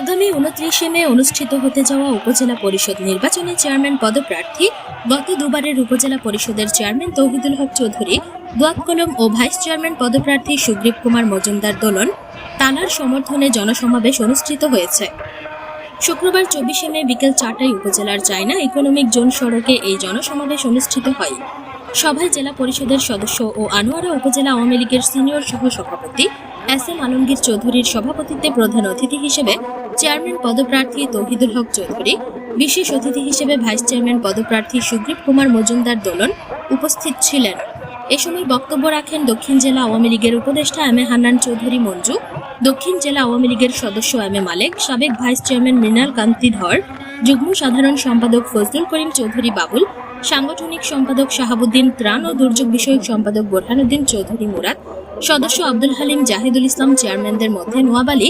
আগামী উনত্রিশে মে অনুষ্ঠিত হতে যাওয়া উপজেলা পরিষদ নির্বাচনে চেয়ারম্যান পদপ্রার্থী, গত দুবারের উপজেলা পরিষদের চেয়ারম্যান তৌহিদুল হক চৌধুরী, দোয়াত কলম ও ভাইস চেয়ারম্যান পদপ্রার্থী সুগ্রীব কুমার মজুমদার দোলন তানার সমর্থনে জনসমাবেশ অনুষ্ঠিত হয়েছে। শুক্রবার চব্বিশে মে বিকেল চারটায় উপজেলার চায়না ইকোনমিক জোন সড়কে এই জনসমাবেশ অনুষ্ঠিত হয়। সভায় জেলা পরিষদের সদস্য ও আনোয়ারা উপজেলা আওয়ামী লীগের সিনিয়র সহ সভাপতি এস এম আলমগীর চৌধুরীর সভাপতিত্বে প্রধান অতিথি হিসেবে চেয়ারম্যান পদপ্রার্থী তৌহিদুল হক চৌধুরী, বিশেষ অতিথি হিসেবে ভাইস চেয়ারম্যান পদপ্রার্থী সুগ্রীব কুমার মজুমদার দোলন উপস্থিত ছিলেন। এ সময় বক্তব্য রাখেন দক্ষিণ জেলা আওয়ামী লীগের উপদেষ্টা এম এ হান্নান চৌধুরী মঞ্জু, দক্ষিণ জেলা আওয়ামী লীগের সদস্য এম এ মালেক, সাবেক ভাইস চেয়ারম্যান মৃণাল কান্তি ধর যুগ্ম সাধারণ সম্পাদক ফজলুল করিম চৌধুরী বাবুল, সাংগঠনিক সম্পাদক শাহাবুদ্দিন ত্রাণ ও দুর্যোগ বিষয়ক সম্পাদক বোরহানুদ্দিন চৌধুরী মুরাদ সদস্য আব্দুল হালিম জাহিদুল ইসলাম চেয়ারম্যানদের মধ্যে নোয়াব আলী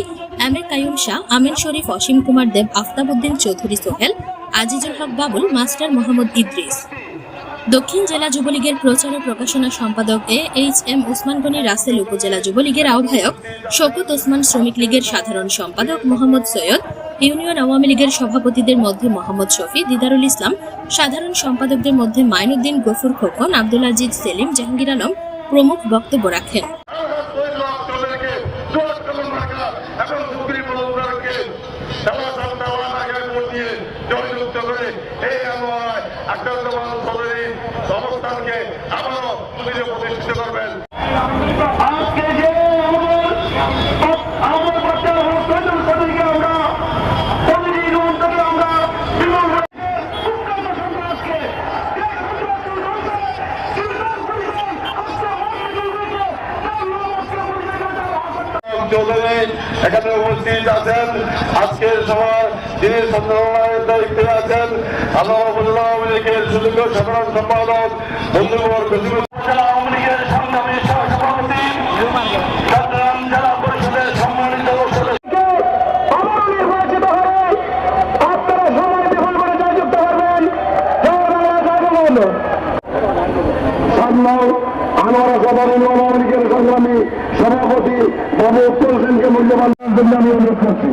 এ কায়ুম শাহ আমিন শরীফ, অসীম কুমার দেব, আফতাবউদ্দিন চৌধুরী সোহেল, আজিজুল হক বাবুল, মাস্টার মোহাম্মদ ইদ্রিস। দক্ষিণ জেলা যুবলীগের প্রচার ও প্রকাশনা সম্পাদক A H M Osman Gani Rasel উপজেলা যুবলীগের আহ্বায়ক শওকত ওসমান শ্রমিক লীগের সাধারণ সম্পাদক মোহাম্মদ সৈয়দ, ইউনিয়ন আওয়ামী লীগের সভাপতিদের মধ্যে মোহাম্মদ শফি, দিদারুল ইসলাম, সাধারণ সম্পাদকদের মধ্যে মাইনুদ্দিন গফুর খোকন, আব্দুল আজিজ সেলিম, জাহাঙ্গীর আলম প্রমুখ বক্তব্য রাখেন। অবস্থানকে আবারও প্রতিষ্ঠিত দেওয়া চৌধুরী এখানে উপস্থিত আছেন। আজকের সময় যিনি সন্ত্রাসের দায়িত্বে আছেন, আল্লাহ আওয়ামী লীগের সুযোগ্য সাধারণ সম্পাদক বন্ধুবর আওয়ামী লীগের সংগ্রামী সভাপতি চট্টগ্রাম জেলা পরিষদের সম্মানিত আমার সবার আওয়ামী লীগের সংগ্রামী সভাপতি বাবু উত্তর সেনকে মূল্যবান জন্য আমি অনুরোধ করছি।